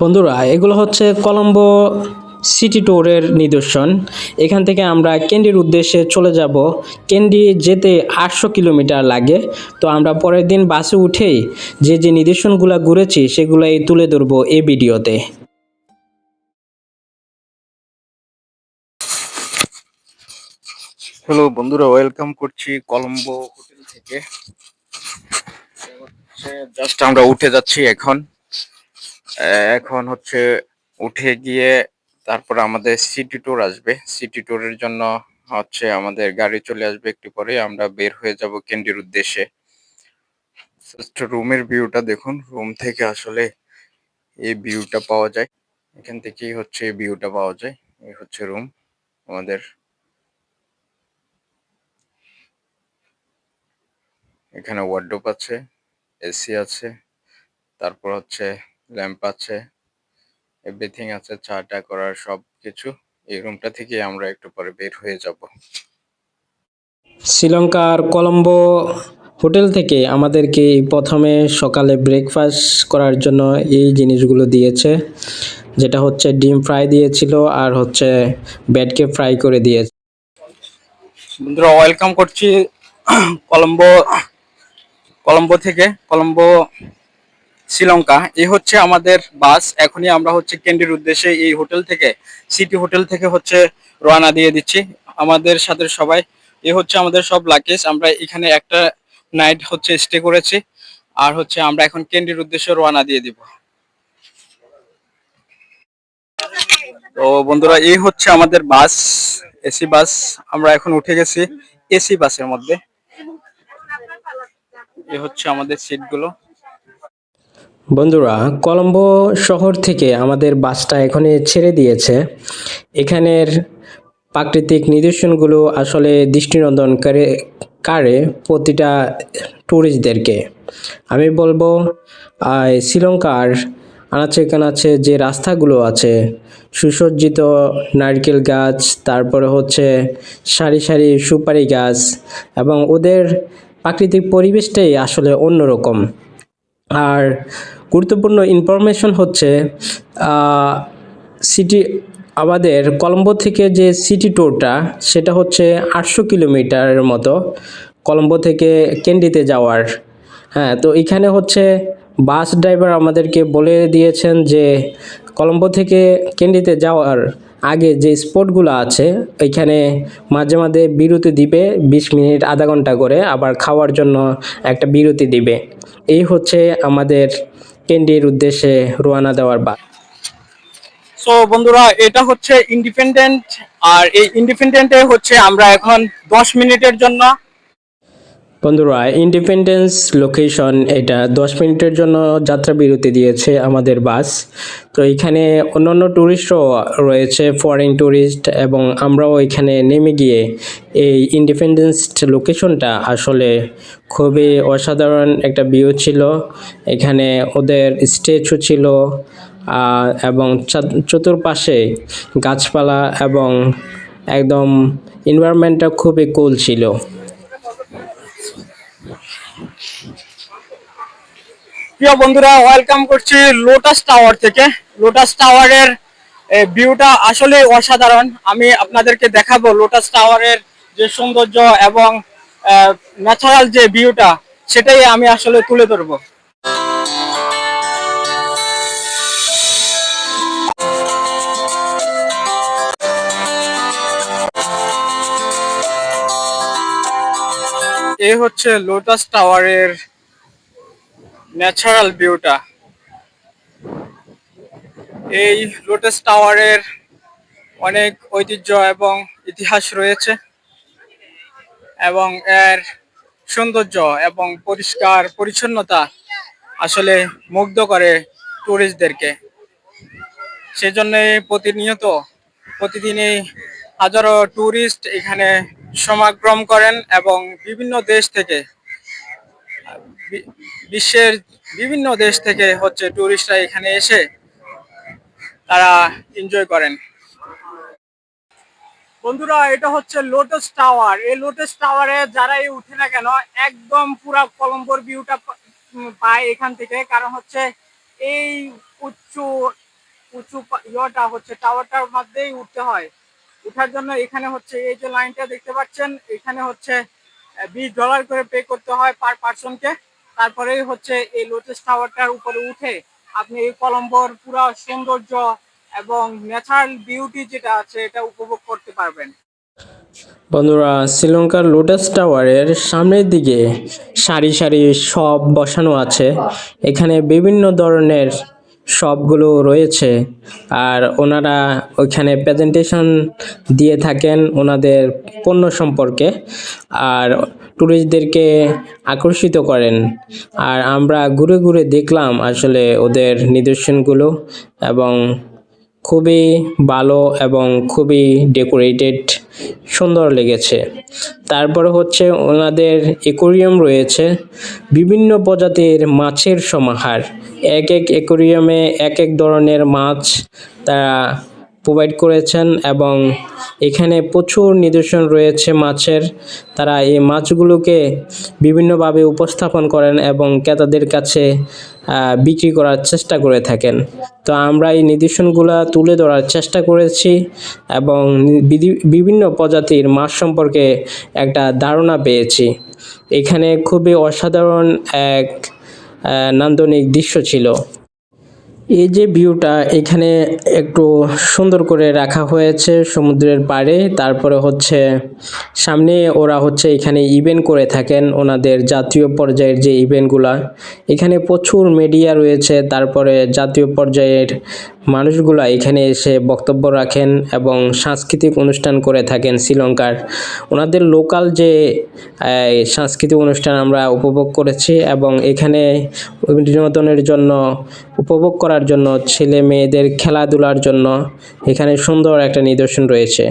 বন্ধুরা, এগুলো হচ্ছে কলম্বো সিটি ট্যুরের নিদর্শন। এখান থেকে আমরা ক্যান্ডির উদ্দেশ্যে চলে যাব। ক্যান্ডি যেতে আটশো কিলোমিটার লাগে। তো আমরা পরের দিন বাসে উঠেই যে যে নিদর্শনগুলো ঘুরেছি, সেগুলোই তুলে ধরবো এই ভিডিওতে। হ্যালো বন্ধুরা ওয়েলকাম করছি কলম্বো হোটেল থেকে। জাস্ট আমরা উঠে যাচ্ছি এখন। এখন হচ্ছে উঠে গিয়ে তারপর আমাদের সিটি ট্যুর আসবে। সিটি ট্যুরের জন্য হচ্ছে আমাদের গাড়ি চলে আসবে একটু পরে আমরা বের হয়ে যাব ক্যান্ডির উদ্দেশ্যে। রুমের ভিউটা দেখুন। রুম থেকে আসলে এই ভিউটা পাওয়া যায়। এখান থেকেই হচ্ছে এই ভিউটা পাওয়া যায়। এই হচ্ছে রুম আমাদের। এখানে ওয়ার্ডরোব আছে এসি আছে, তারপর হচ্ছে ল্যাম্প আছে এভরিথিং আছে চা টা করার সব কিছু এই রুমটা থেকে আমরা একটু পরে বের হয়ে যাব। শ্রীলঙ্কার কলম্বো হোটেল থেকে আমাদেরকে প্রথমে সকালে ব্রেকফাস্ট করার জন্য এই জিনিসগুলো দিয়েছে যেটা হচ্ছে ডিম ফ্রাই দিয়েছিল আর হচ্ছে ব্যাটকে ফ্রাই করে দিয়েছে। বন্ধুরা ওয়েলকাম করছি কলম্বো কলম্বো থেকে কলম্বো শ্রীলঙ্কা এই হচ্ছে আমাদের বাস। এখনই আমরা হচ্ছে ক্যান্ডির উদ্দেশ্যে এই হোটেল থেকে, সিটি হোটেল থেকে হচ্ছে রওনা দিয়ে দিচ্ছি। আমাদের সাথে সবাই, এ হচ্ছে আমাদের সব লাকেজ আমরা এখানে একটা নাইট হচ্ছে স্টে করেছি। আর হচ্ছে আমরা এখন ক্যান্ডির উদ্দেশ্যে রওনা দিয়ে দিব। তো বন্ধুরা, এই হচ্ছে আমাদের বাস, এসি বাস। আমরা এখন উঠে গেছি এসি বাসের মধ্যে। এ হচ্ছে আমাদের সিটগুলো বন্ধুরা, কলম্বো শহর থেকে আমাদের বাসটা এখানে ছেড়ে দিয়েছে। এখানের প্রাকৃতিক নিদর্শনগুলো আসলে দৃষ্টিনন্দন করে, কারে প্রতিটা ট্যুরিস্টদেরকে আমি বলব শ্রীলঙ্কার আনাচে কানাচে যে রাস্তাগুলো আছে, সুসজ্জিত নারকেল গাছ, তারপরে হচ্ছে সারি সারি সুপারি গাছ, এবং ওদের প্রাকৃতিক পরিবেশটাই আসলে অন্যরকম। আর গুরুত্বপূর্ণ ইনফরমেশন হচ্ছে সিটি আমাদের কলম্বো থেকে যে সিটি ট্যুরটা সেটা হচ্ছে আটশো কিলোমিটারের মতো কলম্বো থেকে ক্যান্ডিতে যাওয়ার। হ্যাঁ তো এখানে হচ্ছে বাস ড্রাইভার আমাদেরকে বলে দিয়েছেন যে কলম্বো থেকে ক্যান্ডিতে যাওয়ার আগে যে স্পটগুলো আছে এখানে মাঝে মাঝে বিরতি দিবে বিশ মিনিট, আধা ঘণ্টা করে আবার খাওয়ার জন্য একটা বিরতি দিবে। এই হচ্ছে আমাদের ক্যান্ডির উদ্দেশ্যে রোয়ানা দেওয়ার বা সো বন্ধুরা, এটা হচ্ছে ইন্ডিপেন্ডেন্ট আর এই ইন্ডিপেন্ডেন্টে হচ্ছে আমরা এখন দশ মিনিটের জন্য বন্ধুরা ইন্ডিপেন্ডেন্স লোকেশন এটা দশ মিনিটের জন্য যাত্রা বিরতি দিয়েছে আমাদের বাস। তো এখানে অন্যান্য ট্যুরিস্টও রয়েছে ফরেন ট্যুরিস্ট এবং আমরাও এখানে নেমে গিয়ে এই ইন্ডিপেন্ডেন্স লোকেশনটা আসলে খুবই অসাধারণ একটা ভিউ ছিল। এখানে ওদের স্ট্যাচু ছিল এবং চাত- চতুর্পাশে গাছপালা এবং একদম এনভায়রনমেন্টটা খুবই কুল ছিল। প্রিয় বন্ধুরা ওয়েলকাম করছি লোটাস টাওয়ার থেকে। লোটাস টাওয়ারের ভিউটা আসলে অসাধারণ। আমি আপনাদেরকে দেখাবো লোটাস টাওয়ারের যে সৌন্দর্য এবং ন্যাচারাল যে ভিউটা সেটাই আমি আসলে তুলে ধরবো। এ হচ্ছে লোটাস টাওয়ারের ন্যাচারাল ভিউটা। এই লোটাস টাওয়ারের অনেক ঐতিহ্য এবং ইতিহাস রয়েছে এবং এর সৌন্দর্য এবং পরিষ্কার পরিচ্ছন্নতা আসলে মুগ্ধ করে টুরিস্টদেরকে সেজন্যই প্রতিনিয়ত প্রতিদিনই হাজারো ট্যুরিস্ট এখানে সমাগম করেন এবং বিভিন্ন দেশ থেকে বিশ্বের বিভিন্ন দেশ থেকে হচ্ছে টুরিস্টরা এখানে এসে তারা এনজয় করেন। বন্ধুরা, এটা হচ্ছে লোটাস টাওয়ার এই লোটাস টাওয়ারে যারাই উঠে না কেন, একদম পুরা কলম্বোর ভিউটা পায় এখান থেকে। কারণ হচ্ছে এই উচ্চ উঁচু ইয়েটা হচ্ছে টাওয়ারটার মধ্যেই উঠতে হয়। উঠার জন্য এখানে হচ্ছে, এই যে লাইনটা দেখতে পাচ্ছেন, এখানে হচ্ছে বিশ ডলার করে পে করতে হয় পার পার্সনকে তারপরেই হচ্ছে এই লোটাস টাওয়ারটার উপরে উঠে আপনি এই কলম্বোর পুরো সৌন্দর্য এবং ন্যাচারাল বিউটি যেটা আছে এটা উপভোগ করতে পারবেন। বন্ধুরা, শ্রীলঙ্কার লোটাস টাওয়ারের সামনের দিকে সারি সারি সব বসানো আছে। এখানে বিভিন্ন ধরনের শপগুলো রয়েছে। আর ওনারা ওইখানে প্রেজেন্টেশন দিয়ে থাকেন ওনাদের পণ্য সম্পর্কে। আর ট্যুরিস্টদেরকে আকর্ষিত করেন। আর আমরা ঘুরে ঘুরে দেখলাম আসলে ওদের নিদর্শনগুলো এবং খুবই ভালো এবং খুবই ডেকোরেটেড সুন্দর লেগেছে। তারপর হচ্ছে ওনাদের একুরিয়াম রয়েছে। বিভিন্ন প্রজাতির মাছের সমাহার। এক এক একুরিয়ামে এক এক ধরনের মাছ তারা প্রোভাইড করেছেন এবং এখানে প্রচুর নিদর্শন রয়েছে মাছের। তারা এই মাছগুলোকে বিভিন্নভাবে উপস্থাপন করেন এবং ক্রেতাদের কাছে বিক্রি করার চেষ্টা করে থাকেন। তো আমরা এই নিদর্শনগুলো তুলে ধরার চেষ্টা করেছি এবং বিভিন্ন প্রজাতির মাছ সম্পর্কে একটা ধারণা পেয়েছি। এখানে খুবই অসাধারণ এক নান্দনিক দৃশ্য ছিল। এই যে ভিউটা, এখানে একটু সুন্দর করে রাখা হয়েছে সমুদ্রের পাড়ে। তারপরে হচ্ছে সামনে ওরা হচ্ছে এখানে ইভেন্ট করে থাকেন ওনাদের জাতীয় পর্যায়ের যে ইভেন্টগুলা এখানে প্রচুর মিডিয়া রয়েছে, তারপরে জাতীয় পর্যায়ের মানুষগুলা এখানে এসে বক্তব্য রাখেন এবং সাংস্কৃতিক অনুষ্ঠান করে থাকেন শ্রীলঙ্কার। ওনাদের লোকাল যে সাংস্কৃতিক অনুষ্ঠান আমরা উপভোগ করেছি এবং এখানে বিনোদনের জন্য উপভোগ করার জন্য ছেলে মেয়েদের খেলাধুলার জন্য এখানে সুন্দর একটা নিদর্শন রয়েছে।